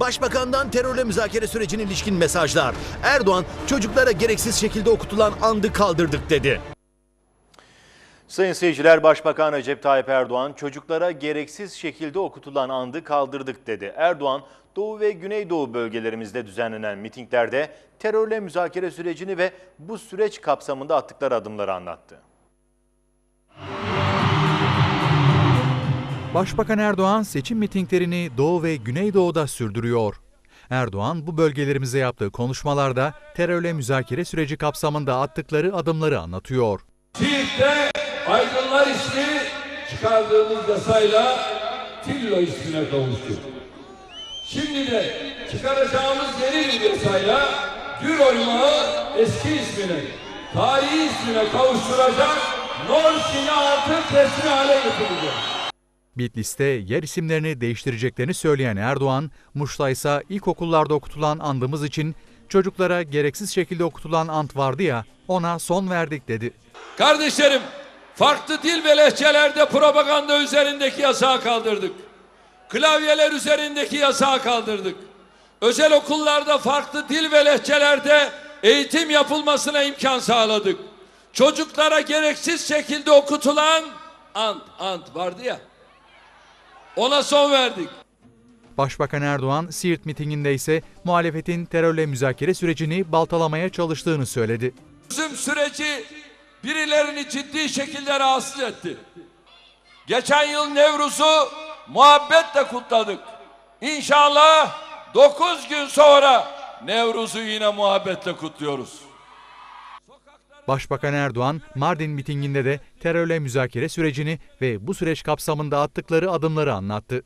Başbakandan terörle müzakere sürecine ilişkin mesajlar. Erdoğan çocuklara gereksiz şekilde okutulan andı kaldırdık dedi. Sayın seyirciler, Başbakan Recep Tayyip Erdoğan çocuklara gereksiz şekilde okutulan andı kaldırdık dedi. Erdoğan, Doğu ve Güneydoğu bölgelerimizde düzenlenen mitinglerde terörle müzakere sürecini ve bu süreç kapsamında attıkları adımları anlattı. Başbakan Erdoğan seçim mitinglerini Doğu ve Güneydoğu'da sürdürüyor. Erdoğan bu bölgelerimize yaptığı konuşmalarda terörle müzakere süreci kapsamında attıkları adımları anlatıyor. Siirt'te Aydınlar ismi çıkardığımız yasayla Tillo ismine kavuştu. Şimdi de çıkaracağımız yeni bir yasayla Gür Oymağı eski ismine, tarihi ismine kavuşturacak Norşin'i artık resmi hale getirecek. Bitlis'te yer isimlerini değiştireceklerini söyleyen Erdoğan, Muş'ta ise ilkokullarda okutulan andımız için çocuklara gereksiz şekilde okutulan ant vardı ya ona son verdik dedi. Kardeşlerim, farklı dil ve lehçelerde propaganda üzerindeki yasağı kaldırdık. Klavyeler üzerindeki yasağı kaldırdık. Özel okullarda farklı dil ve lehçelerde eğitim yapılmasına imkan sağladık. Çocuklara gereksiz şekilde okutulan ant, ant vardı ya. Ona son verdik. Başbakan Erdoğan, Siirt mitinginde ise muhalefetin terörle müzakere sürecini baltalamaya çalıştığını söyledi. Çözüm süreci birilerini ciddi şekilde rahatsız etti. Geçen yıl Nevruz'u muhabbetle kutladık. İnşallah 9 gün sonra Nevruz'u yine muhabbetle kutluyoruz. Başbakan Erdoğan, Mardin mitinginde de terörle müzakere sürecini ve bu süreç kapsamında attıkları adımları anlattı.